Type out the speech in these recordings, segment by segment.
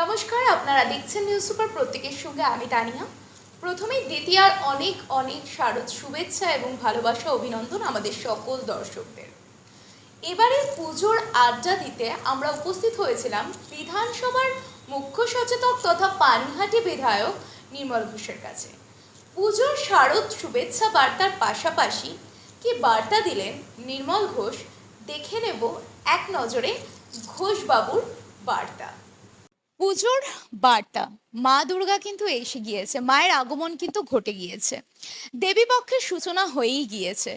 নমস্কার, আপনারা দেখছেন নিউজ সুপার প্রত্যেকের সঙ্গে আমি তানিয়া। প্রথমেই দ্বিতীয়ার অনেক অনেক শারদ শুভেচ্ছা এবং ভালোবাসা, অভিনন্দন আমাদের সকল দর্শকদের। এবারে পুজোর আড্ডা দিতে আমরা উপস্থিত হয়েছিলাম বিধানসভার মুখ্য সচেতক তথা পানিহাটি বিধায়ক নির্মল ঘোষের কাছে। পুজোর শারদ শুভেচ্ছা বার্তার পাশাপাশি কি বার্তা দিলেন নির্মল ঘোষ, দেখে নেব এক নজরে ঘোষবাবুর বার্তা। পুজোর বার্তা। মা দুর্গা কিন্তু এসে গিয়েছে। মায়ের আগমন কিন্তু ঘটে গিয়েছে। দেবী পক্ষের সূচনা হয়েই গিয়েছে।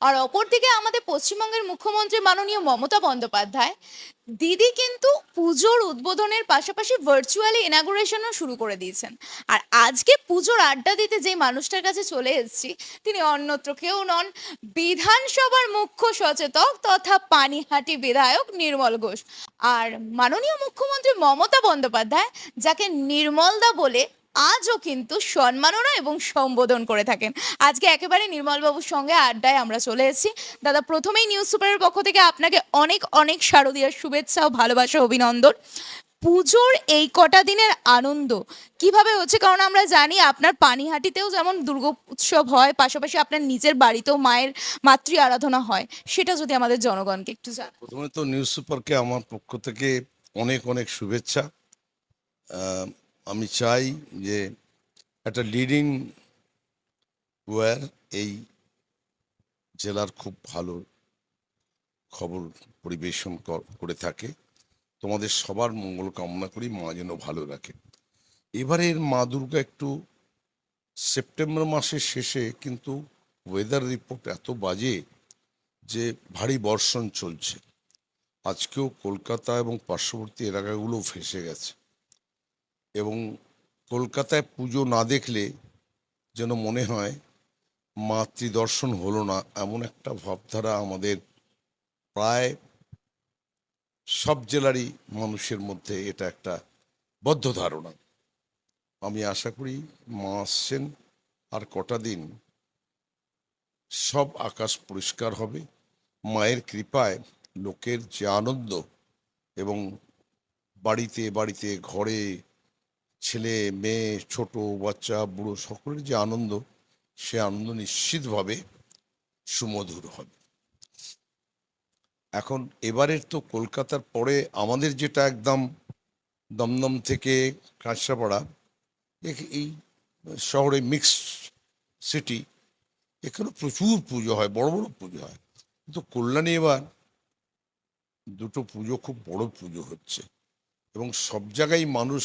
আর অপরদিকে আমাদের পশ্চিমবঙ্গের মুখ্যমন্ত্রী মাননীয় মমতা বন্দ্যোপাধ্যায়, দিদি কিন্তু পুজোর উদ্বোধনের পাশাপাশি ভার্চুয়ালি ইনাগুরেশনও শুরু করে দিয়েছেন। আর আজকে পুজোর আড্ডা দিতে যে মানুষটার কাছে চলে এসেছি, তিনি অন্যত্র কেউ নন। বিধানসভার মুখ্য সচেতক তথা পানিহাটি বিধায়ক নির্মল ঘোষ। আর মাননীয় মুখ্যমন্ত্রী মমতা বন্দ্যোপাধ্যায়, যাকে নির্মলদা বলে আজও কিন্তু সম্মাননা এবং সম্বোধন করে থাকেন। আজকে একেবারে নির্মলবাবুর সঙ্গে আড্ডায় আমরা চলে এসেছি। দাদা, প্রথমেই নিউজ সুপারের পক্ষ থেকে আপনাকে অনেক অনেক শারদীয় শুভেচ্ছা ও ভালোবাসা, অভিনন্দন। পুজোর এই কটা দিনের আনন্দ। কীভাবে হচ্ছে? কারণ আমরা জানি আপনার পানিহাটিতেও যেমন দুর্গা উৎসব হয়, পাশাপাশি আপনার নিজের বাড়িতেও মায়ের মাতৃ আরাধনা হয়, সেটা যদি আমাদের জনগণকে একটু জানান। প্রথমে তো নিউজ সুপারকে আমার পক্ষ থেকে অনেক অনেক শুভেচ্ছা। আমি চাই যে একটা লিডিং ওয়ার এই জেলার খুব ভালো খবর পরিবেশন করে থাকে। তোমাদের সবার মঙ্গল কামনা করি মা যেন ভালো রাখে। এবারের মা দুর্গা একটু সেপ্টেম্বর মাসের শেষে কিন্তু ওয়েদার রিপোর্ট এত বাজে যে ভারী বর্ষণ চলছে। আজকেও কলকাতা এবং পার্শ্ববর্তী এলাকাগুলো ভেসে গেছে। এবং কলকাতায় পুজো না দেখলে যেন মনে হয় মাতৃদর্শন হলো না, এমন একটা ভাবধারা আমাদের প্রায় সব জেলারই মানুষের মধ্যে এটা একটা বদ্ধ ধারণা। আমি আশা করি মা আসছেন, আর কটা দিন সব আকাশ পরিষ্কার হবে। মায়ের কৃপায় লোকের যে আনন্দ এবং বাড়িতে বাড়িতে ঘরে ছেলে, মেয়ে, ছোট, বাচ্চা, বুড়ো সকলের যে আনন্দ, সে আনন্দ নিশ্চিতভাবে সুমধুর হবে। এখন এবারের তো কলকাতার পরে আমাদের যেটা একদম দমদম থেকে কাঁচরাপাড়া এই শহরে মিক্স সিটি এখানে প্রচুর পুজো হয়, বড় বড় পুজো হয়। কিন্তু কল্যাণী এবার দুটো পুজো, খুব বড় পুজো হচ্ছে। এবং সব জায়গায় মানুষ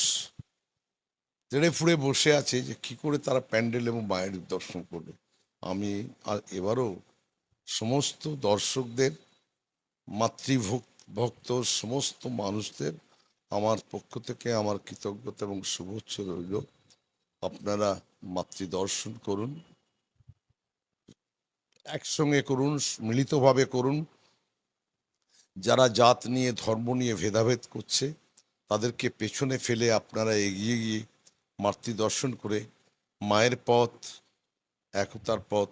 তেড়ে ফুড়ে বসে আছে যে কি করে তারা প্যান্ডেল এবং মায়ের দর্শন করবে। আমি আর এবারও সমস্ত দর্শকদের মাতৃভক্ত ভক্ত সমস্ত মানুষদের আমার পক্ষ থেকে আমার কৃতজ্ঞতা এবং শুভেচ্ছা রইল। আপনারা মাতৃদর্শন করুন, একসঙ্গে করুন, মিলিতভাবে করুন। যারা জাত নিয়ে, ধর্ম নিয়ে ভেদাভেদ করছে, তাদেরকে পেছনে ফেলে আপনারা এগিয়ে গিয়ে মাতৃদর্শন করে মায়ের পথ, একতার পথ,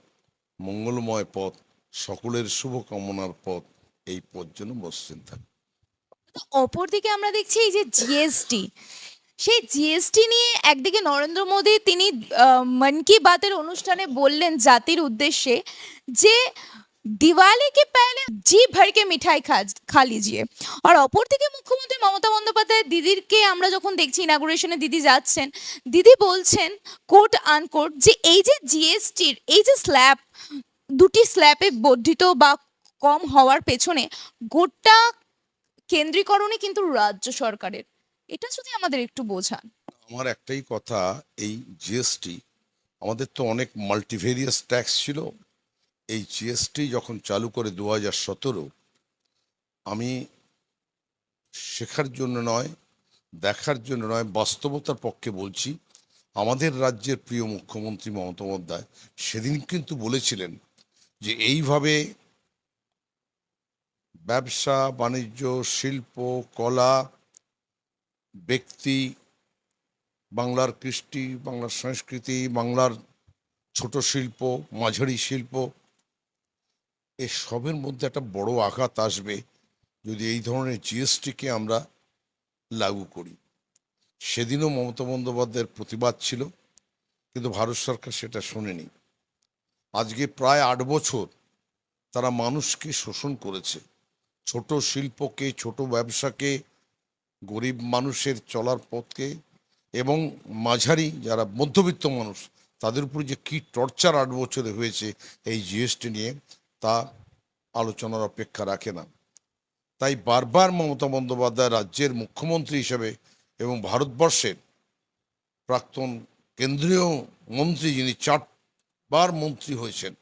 মঙ্গলময় পথ, সকলের শুভকামনার পথ এই পর্যন্ত মসৃণ থাকবে অপরদিকে আমরা দেখছি এই যে জিএসটি সেই জিএসটি নিয়ে একদিকে নরেন্দ্র মোদী তিনি মন কি বাতের অনুষ্ঠানে বললেন জাতির উদ্দেশ্যে যে দিওয়ালি কে পেলে জি ভরকে মিঠাই খা লিজিয়ে। আর অপর থেকে মুখ্যমন্ত্রী মমতা বন্দ্যোপাধ্যায় দিদিরকে আমরা যখন দেখছি ইনাগুরেশনে দিদি যাচ্ছেন, দিদি বলছেন কোট আনকোট যে এই যে জিএসটির এই যে স্ল্যাব দুটি স্ল্যাবে বর্ধিত বা কম হওয়ার পেছনে গোটা কেন্দ্রীকরণে কিন্তু রাজ্য সরকারের। এটা যদি আমাদের একটু বোঝান। আমার একটাই কথা, এই জিএসটি আমাদের তো অনেক মাল্টিভেরিয়াস ট্যাক্স ছিল। এই জিএসটি যখন চালু করে দু হাজার সতেরো, আমি শেখার জন্য নয়, দেখার জন্য নয়, বাস্তবতার পক্ষে বলছি, আমাদের রাজ্যের প্রিয় মুখ্যমন্ত্রী মমতা বন্দ্যোপাধ্যায় সেদিন কিন্তু বলেছিলেন যে এইভাবে ব্যবসা, বাণিজ্য, শিল্প, কলা, ব্যক্তি, বাংলার কৃষ্টি, বাংলার সংস্কৃতি, বাংলার ছোট শিল্প, মাঝারি শিল্প এসবের মধ্যে একটা বড় আঘাত আসবে যদি এই ধরনের জিএসটিকে আমরা লাগু করি। সেদিনও মমতা বন্দ্যোপাধ্যায়ের প্রতিবাদ ছিল, কিন্তু ভারত সরকার সেটা শোনেনি। আজকে প্রায় আট বছর তারা মানুষকে শোষণ করেছে। ছোট শিল্পকে, ছোট ব্যবসাকে, গরিব মানুষের চলার পথকে এবং মাঝারি যারা মধ্যবিত্ত মানুষ, তাদের উপর যে কী টর্চার আট বছরে হয়েছে এই জিএসটি নিয়ে, তা আলোচনার অপেক্ষা রাখে না। তাই বারবার মমতা বন্দ্যোপাধ্যায় রাজ্যের মুখ্যমন্ত্রী হিসেবে এবং ভারতবর্ষের প্রাক্তন কেন্দ্রীয় মন্ত্রী যিনি চারবার মন্ত্রী হয়েছেন,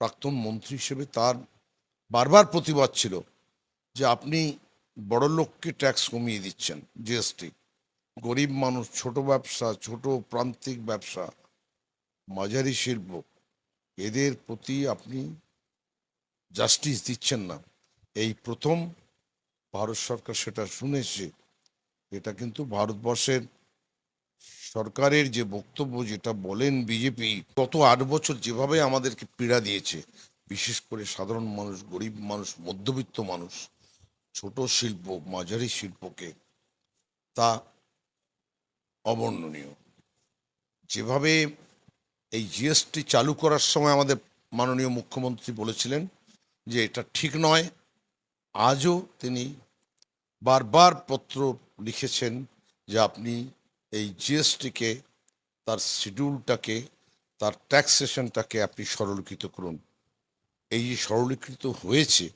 প্রাক্তন মন্ত্রী হিসেবে তার বারবার প্রতিবাদ ছিল যে আপনি বড় লোককে ট্যাক্স কমিয়ে দিচ্ছেন জিএসটি গরিব মানুষ, ছোট ব্যবসা, ছোট প্রান্তিক ব্যবসা, মাঝারি শিল্প, এদের প্রতি আপনি জাস্টিস দিচ্ছেন না। এই প্রথম ভারত সরকার সেটা শুনেছে। এটা কিন্তু ভারতবর্ষের সরকারের যে বক্তব্য, যেটা বলেন বিজেপি, গত আট বছর যেভাবে আমাদেরকে পীড়া দিয়েছে বিশেষ করে সাধারণ মানুষ, গরিব মানুষ, মধ্যবিত্ত মানুষ, ছোট শিল্প, মাঝারি শিল্পকে তা অবর্ণনীয়। যেভাবে এই জিএসটি চালু করার সময় আমাদের মাননীয় মুখ্যমন্ত্রী বলেছিলেন যে এটা ঠিক নয়, আজও তিনি বারবার পত্র লিখেছেন যে আপনি এই জিএসটিকে তার শিডিউলটাকে তার ট্যাক্সেশনটাকে আপনি সরলীকৃত করুন। এই যে সরলীকৃত হয়েছে,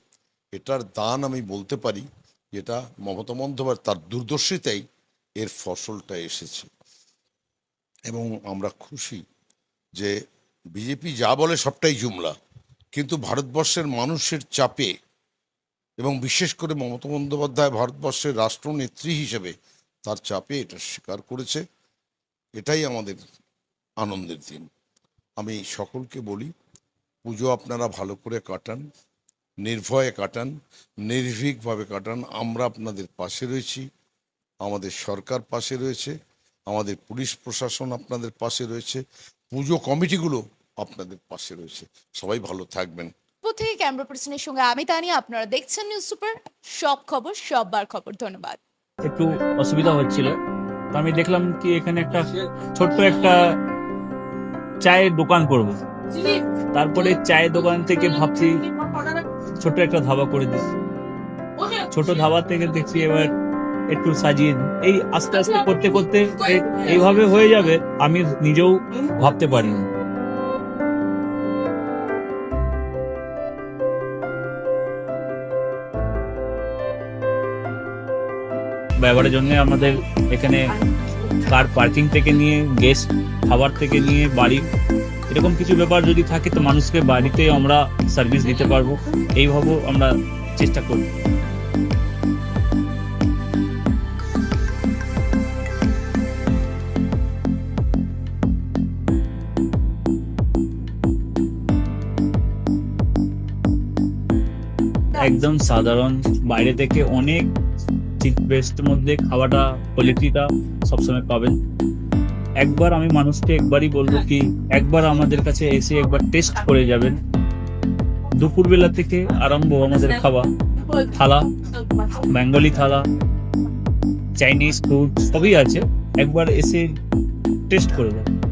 এটার দান আমি বলতে পারি, যেটা মমতা বন্দ্যোপাধ্যায় তার দূরদর্শিতাই এর ফসলটা এসেছে। এবং আমরা খুশি যে বিজেপি যা বলে সবটাই জুমলা, কিন্তু ভারতবর্ষের মানুষের চাপে এবং বিশেষ করে মমতা বন্দ্যোপাধ্যায় ভারতবর্ষের রাষ্ট্রনেত্রী হিসেবে তার চাপে এটা স্বীকার করেছে, এটাই আমাদের আনন্দের দিন। আমি সকলকে বলি পুজো আপনারা ভালো করে কাটান নির্ভয়ে কাটান নির্ভীকভাবে কাটান। আমরা আপনাদের পাশে রয়েছি আমাদের সরকার পাশে রয়েছে আমাদের পুলিশ প্রশাসন আপনাদের পাশে রয়েছে পুজো কমিটিগুলো আপনাদের পাশে রয়েছে। সবাই ভালো থাকবেন। পর থেকে ক্যামেরা পার্সনের সঙ্গে আমি তানিয়া আপনারা দেখছেন নিউজ সুপার সব খবর সববার খবর ধন্যবাদ। একটু অসুবিধা হচ্ছিল তো আমি দেখলাম কি এখানে একটা ছোট্ট একটা চায়ের দোকান করব। তারপরে চায়ের দোকান থেকে ভাবছি ছোট একটা ধাবা করে দিস ছোট ধাবা থেকে দেখছি এবার একটু সাজিয়ে। এই আস্তে আস্তে করতে করতে এইভাবে হয়ে যাবে, আমি নিজেও ভাবতে পারিনি ব্যবহারের জন্য আমাদের এখানে কার পার্কিং থেকে নিয়ে, গেস্ট খাবার থেকে নিয়ে, বাড়ি এরকম কিছু ব্যাপার যদি থাকে তো মানুষকে বাড়িতে আমরা সার্ভিস দিতে পারব। এইভাবেও আমরা চেষ্টা করি একদম সাধারণ, বাইরে থেকে অনেক চিপ বেস্ট মধ্যে খাওয়াটা কোয়ালিটিটা সবসময় পাবেন। একবার আমি মানুষকে একবারই বলব কি, একবার আমাদের কাছে এসে একবার টেস্ট করে যাবেন। দুপুরবেলা থেকে আরম্ভ আমাদের খাওয়া। থালা, বেঙ্গলি থালা চাইনিজ ফুড সবই আছে। একবার এসে টেস্ট করে যাবেন।